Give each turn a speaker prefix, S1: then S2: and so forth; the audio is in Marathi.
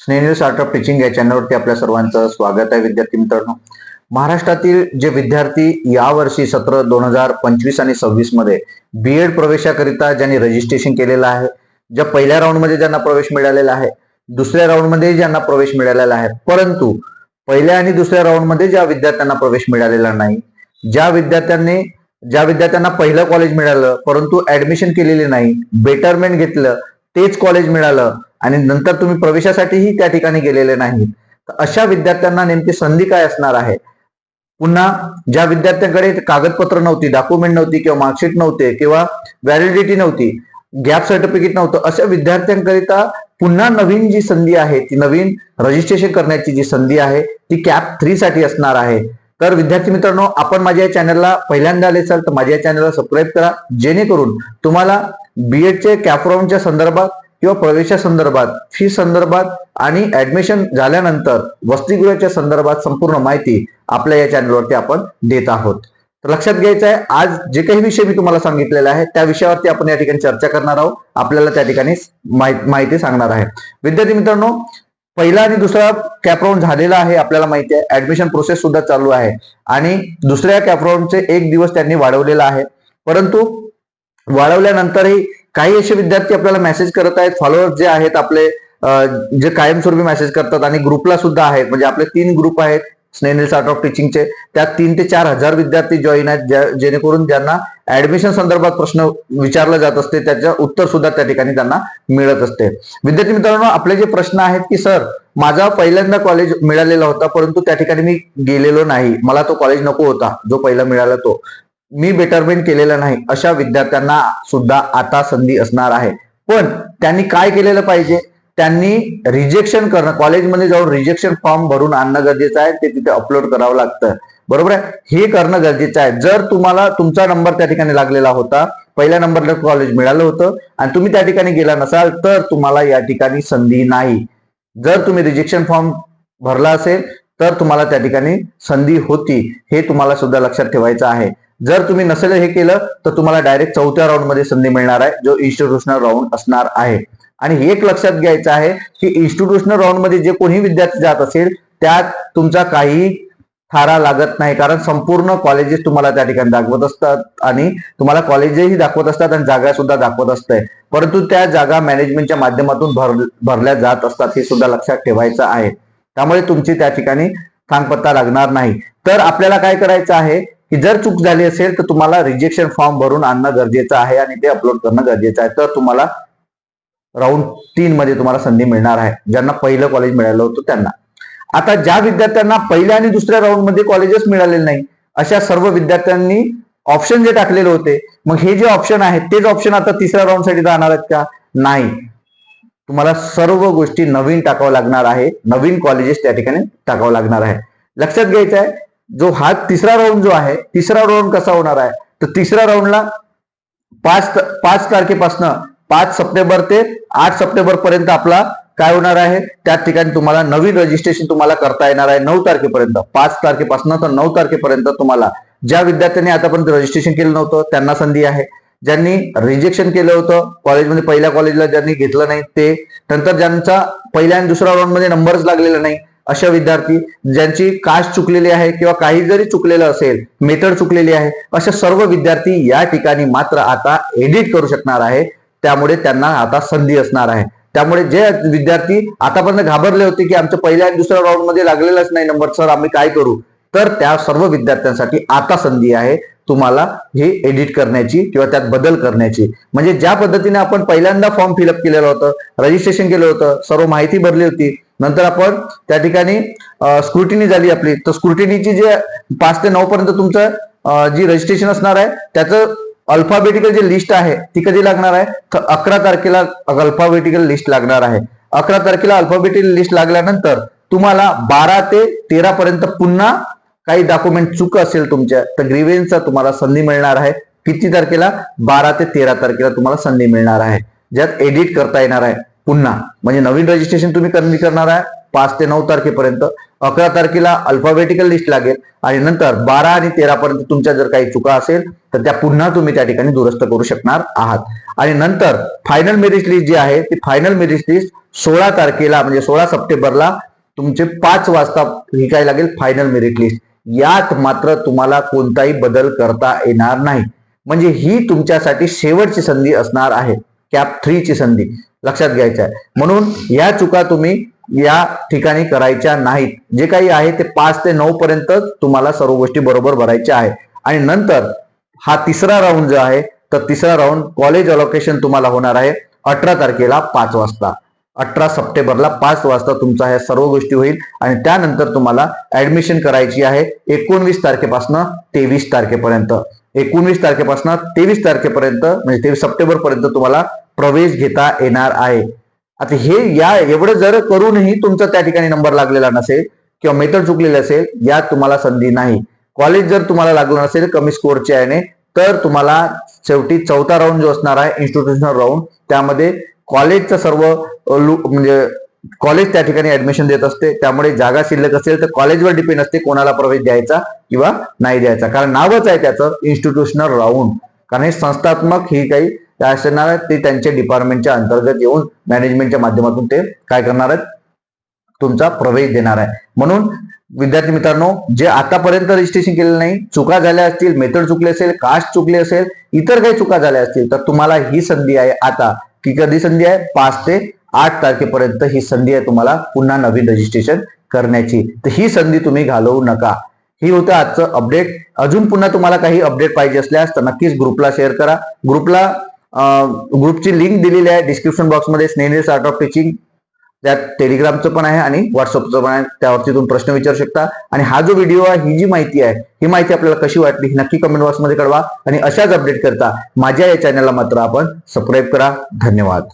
S1: स्नेव स्टार्ट ऑफ टीचिंग या चॅनलवरती आपल्या सर्वांचं स्वागत आहे विद्यार्थी मित्रांनो. महाराष्ट्रातील जे विद्यार्थी यावर्षी सत्र दोन हजार पंचवीस आणि सव्वीसमध्ये बीएड प्रवेशाकरिता ज्यांनी रजिस्ट्रेशन केलेलं आहे ज्या पहिल्या राऊंडमध्ये ज्यांना प्रवेश मिळालेला आहे दुसऱ्या राऊंडमध्ये ज्यांना प्रवेश मिळालेला आहे परंतु पहिल्या आणि दुसऱ्या राऊंडमध्ये ज्या विद्यार्थ्यांना प्रवेश मिळालेला नाही ज्या विद्यार्थ्यांनी ज्या विद्यार्थ्यांना पहिलं कॉलेज मिळालं परंतु ऍडमिशन केलेली नाही बेटरमेंट घेतलं तेच कॉलेज मिळालं आणि नंतर तुम्ही प्रवेशासाठीही त्या ठिकाणी गेलेले नाहीत. तर अशा विद्यार्थ्यांना नेमकी संधी काय असणार आहे? पुन्हा ज्या विद्यार्थ्यांकडे कागदपत्र नव्हती डॉक्युमेंट नव्हती किंवा मार्कशीट नव्हते किंवा व्हॅलिडिटी नव्हती गॅप सर्टिफिकेट नव्हतं अशा विद्यार्थ्यांकरिता पुन्हा नवीन जी संधी आहे ती नवीन रजिस्ट्रेशन करण्याची जी संधी आहे ती कॅप थ्री साठी असणार आहे. तर विद्यार्थी मित्रांनो आपण माझ्या या चॅनलला पहिल्यांदा आले असाल तर माझ्या चॅनलला सबस्क्राईब करा जेणेकरून तुम्हाला बीएडचे कॅप राऊंडच्या संदर्भात किंवा प्रवेशासंदर्भात फी संदर्भात आणि ऍडमिशन झाल्यानंतर वसतिगृहाच्या संदर्भात संपूर्ण माहिती आपल्या या चॅनलवरती आपण देत आहोत. तर लक्षात घ्यायचं आहे आज जे काही विषय मी तुम्हाला सांगितलेले आहे त्या विषयावरती आपण या ठिकाणी चर्चा करणार आहोत. आपल्याला त्या ठिकाणी माहिती सांगणार आहे. विद्यार्थी मित्रांनो पहिला आणि दुसरा कॅपराऊंड झालेला आहे आपल्याला माहिती आहे. ऍडमिशन प्रोसेस सुद्धा चालू आहे. आणि दुसऱ्या कॅपराऊंडचे एक दिवस त्यांनी वाढवलेला आहे. परंतु वाढवल्यानंतरही काही असे विद्यार्थी आपल्याला मेसेज करत आहेत फॉलोअर्स जे आहेत आपले जे कायमस्वरूपी मेसेज करतात आणि ग्रुपला सुद्धा आहेत. म्हणजे आपले तीन ग्रुप आहेत स्नेहल आर्ट ऑफ टीचिंगचे त्यात तीन ते चार हजार विद्यार्थी जॉईन आहेत जेणेकरून ज्यांना ऍडमिशन संदर्भात प्रश्न विचारला जात असते त्याचं उत्तर सुद्धा त्या ठिकाणी त्यांना मिळत असते. विद्यार्थी मित्रांनो आपले जे प्रश्न आहेत की सर माझा पहिल्यांदा कॉलेज मिळालेला होता परंतु त्या ठिकाणी मी गेलेलो नाही. मला तो कॉलेज नको होता जो पहिला मिळाला तो. मी बेटरमेंट केलेलं नाही अशा विद्यार्थ्यांना सुद्धा आता संधी असणार आहे. पण त्यांनी काय केलेलं पाहिजे? त्यांनी रिजेक्शन करणं कॉलेजमध्ये जाऊन रिजेक्शन फॉर्म भरून आणणं गरजेचं आहे ते तिथे अपलोड करावं लागतं. बरोबर आहे? हे करणं गरजेचं आहे. जर तुम्हाला तुमचा नंबर त्या ठिकाणी लागलेला होता पहिल्या नंबरला कॉलेज मिळालं होतं आणि तुम्ही त्या ठिकाणी गेला नसाल तर तुम्हाला या ठिकाणी संधी नाही. जर तुम्ही रिजेक्शन फॉर्म भरला असेल तर तुम्हाला त्या ठिकाणी संधी होती. हे तुम्हाला सुद्धा लक्षात ठेवायचं आहे. जर तुम्ही नसेल हे केलं तर तुम्हाला डायरेक्ट चौथ्या राऊंडमध्ये संधी मिळणार आहे जो इन्स्टिट्यूशनल राऊंड असणार आहे. आणि हे एक लक्षात घ्यायचं आहे की इन्स्टिट्यूशनल राऊंडमध्ये जे कोणी विद्यार्थी जात असेल त्यात तुमचा काही थारा लागत नाही. कारण संपूर्ण कॉलेजेस तुम्हाला त्या ठिकाणी दाखवत असतात आणि तुम्हाला कॉलेजेसही दाखवत असतात आणि जागा सुद्धा दाखवत असते परंतु त्या जागा मॅनेजमेंटच्या माध्यमातून भर भरल्या जात असतात हे सुद्धा लक्षात ठेवायचं आहे. त्यामुळे तुमची त्या ठिकाणी थांगपत्ता लागणार नाही. तर आपल्याला काय करायचं आहे की जर चूक झाली असेल तर तुम्हाला रिजेक्शन फॉर्म भरून आणणं गरजेचं आहे आणि ते अपलोड करणं गरजेचं आहे. तर तुम्हाला राऊंड तीन मध्ये तुम्हाला संधी मिळणार आहे. ज्यांना पहिलं कॉलेज मिळालं होतं त्यांना. आता ज्या विद्यार्थ्यांना पहिल्या आणि दुसऱ्या राऊंडमध्ये कॉलेजेस मिळालेले नाही अशा सर्व विद्यार्थ्यांनी ऑप्शन जे टाकलेले होते मग हे जे ऑप्शन आहेत तेच ऑप्शन आता तिसऱ्या राऊंडसाठी राहणार आहेत का? नाही. तुम्हाला सर्व गोष्टी नवीन टाकावं लागणार आहे. नवीन कॉलेजेस त्या ठिकाणी टाकावं लागणार आहे. लक्षात घ्यायचं आहे जो हा तिसरा राऊंड जो आहे तिसरा राऊंड कसा होणार आहे? तर तिसऱ्या राऊंडला पाच पाच तारखेपासनं पाच सप्टेंबर ते आठ सप्टेंबर पर्यंत आपला काय होणार आहे? त्या ठिकाणी तुम्हाला नवीन रजिस्ट्रेशन तुम्हाला करता येणार आहे नऊ तारखेपर्यंत. पाच तारखेपासून तर नऊ तारखेपर्यंत तुम्हाला. ज्या विद्यार्थ्यांनी आतापर्यंत रजिस्ट्रेशन केलं नव्हतं त्यांना संधी आहे. ज्यांनी रिजेक्शन केलं होतं कॉलेजमध्ये पहिल्या कॉलेजला ज्यांनी घेतलं नाही ते नंतर ज्यांचा पहिल्या आणि दुसऱ्या राऊंडमध्ये नंबरच लागलेला नाही अशा विद्यार्थी ज्यांची कास्ट चुकलेली आहे किंवा काही जरी चुकलेलं असेल मेथड चुकलेली आहे अशा सर्व विद्यार्थी या ठिकाणी मात्र आता एडिट करू शकणार आहे. त्यामुळे त्यांना आता संधी असणार आहे. त्यामुळे जे विद्यार्थी आतापर्यंत घाबरले होते की आमच्या पहिल्या आणि दुसऱ्या राऊंडमध्ये लागलेलाच नाही नंबर सर आम्ही काय करू? तर त्या सर्व विद्यार्थ्यांसाठी आता संधी आहे. तुम्हाला हे एडिट करण्याची किंवा त्यात बदल करण्याची. म्हणजे ज्या पद्धतीने आपण पहिल्यांदा फॉर्म फिलअप केलेलं होतं रजिस्ट्रेशन केलं होतं सर्व माहिती भरली होती नंतर आपण त्या ठिकाणी स्क्रुटिनी झाली आपली. तर स्क्रुटिनीची जे पाच ते नऊ पर्यंत तुमचं जी रजिस्ट्रेशन असणार आहे त्याचं अल्फाबेटिकल जे लिस्ट आहे ती कधी लागणार आहे? तर अकरा तारखेला अल्फाबेटिकल लिस्ट लागणार आहे. अकरा तारखेला अल्फाबेटिकल लिस्ट लागल्यानंतर तुम्हाला बारा ते तेरा पर्यंत पुन्हा काही डॉक्युमेंट चुक असेल तुमच्या तर ग्रीवेन्सचा तुम्हाला संधी मिळणार आहे. किती तारखेला? बारा ते तेरा तारखेला तुम्हाला संधी मिळणार आहे. ज्यात एडिट करता येणार आहे. पुन्हा म्हणजे नवीन रजिस्ट्रेशन तुम्ही कमी करणार आहे. पाच ते नऊ तारखेपर्यंत. अकरा तारखेला अल्फाबेटिकल लिस्ट लागेल. आणि नंतर बारा आणि तेरा पर्यंत तुमच्या जर काही चुका असेल तर त्या पुन्हा तुम्ही त्या ठिकाणी दुरुस्त करू शकणार आहात. आणि नंतर फायनल मेरिट लिस्ट जी आहे ती फायनल मेरिट लिस्ट सोळा तारखेला म्हणजे सोळा सप्टेंबरला तुमचे पाच वाजता विकायला लागेल फायनल मेरिट लिस्ट यात मात्र तुम्हाला कोणताही बदल करता येणार नाही. म्हणजे ही तुमच्यासाठी शेवटची संधी असणार आहे. कॅप थ्रीची संधी. लक्षात घ्यायची आहे म्हणून या चुका तुम्ही या ठिकाणी करायच्या नाहीत. जे काही आहे ते पाच ते नऊ पर्यंत तुम्हाला सर्व गोष्टी बरोबर भरायच्या आहे आणि नंतर हा तिसरा राऊंड जो आहे तर तिसरा राऊंड कॉलेज अलोकेशन तुम्हाला होणार आहे अठरा तारखेला पाच वाजता. अठरा सप्टेंबरला पाच वाजता तुमचा ह्या सर्व गोष्टी होईल. आणि त्यानंतर तुम्हाला ऍडमिशन करायची आहे एकोणवीस तारखेपासून तेवीस तारखेपर्यंत. एकोणवीस तारखेपासून तेवीस तारखेपर्यंत म्हणजे तेवीस सप्टेंबर पर्यंत तुम्हाला प्रवेश घेता येणार आहे. आता हे या एवढं जर करूनही तुमचा त्या ठिकाणी नंबर लागलेला नसेल किंवा मेथड चुकलेली असेल यात तुम्हाला संधी नाही. कॉलेज जर तुम्हाला लागलं नसेल कमी स्कोअरच्या याने तर तुम्हाला शेवटी चौथा राऊंड जो असणार आहे इन्स्टिट्यूशनल राऊंड त्यामध्ये कॉलेजचं सर्व म्हणजे कॉलेज त्या ठिकाणी ऍडमिशन देत असते. त्यामुळे जागा शिल्लक असेल तर कॉलेजवर डिपेंड असते कोणाला प्रवेश द्यायचा किंवा नाही द्यायचा. कारण नावच आहे त्याचं इन्स्टिट्यूशनल राऊंड कारण हे संस्थात्मक ही काही काय असणार आहेत ते त्यांच्या डिपार्टमेंटच्या अंतर्गत येऊन मॅनेजमेंटच्या माध्यमातून ते काय करणार आहेत? तुमचा प्रवेश देणार आहे. म्हणून विद्यार्थी मित्रांनो जे आतापर्यंत रजिस्ट्रेशन केलेलं नाही चुका झाल्या असतील मेथड चुकले असेल कास्ट चुकले असेल इतर काही चुका झाल्या असतील तर तुम्हाला ही संधी आहे आता. की कधी संधी आहे? पाच ते आठ तारखेपर्यंत ही संधी आहे तुम्हाला पुन्हा नवीन रजिस्ट्रेशन करण्याची. तर ही संधी तुम्ही घालवू नका. ही होतं आजचं अपडेट अजून पुन्हा तुम्हाला काही अपडेट पाहिजे असल्यास तर नक्कीच ग्रुपला शेअर करा. ग्रुपला ग्रुपची लिंक दिलेली आहे डिस्क्रिप्शन बॉक्समध्ये स्नेहिल आर्ट ऑफ टीचिंग त्यात टेलिग्रामचं पण आहे आणि व्हॉट्सअपचं पण आहे. त्यावरती तुम्ही प्रश्न विचारू शकता. आणि हा जो व्हिडिओ आहे ही जी माहिती आहे ही माहिती आपल्याला कशी वाटली ही नक्की कमेंट बॉक्समध्ये कळवा. आणि अशाच अपडेट करता माझ्या या चॅनलला मात्र आपण सबस्क्राईब करा. धन्यवाद.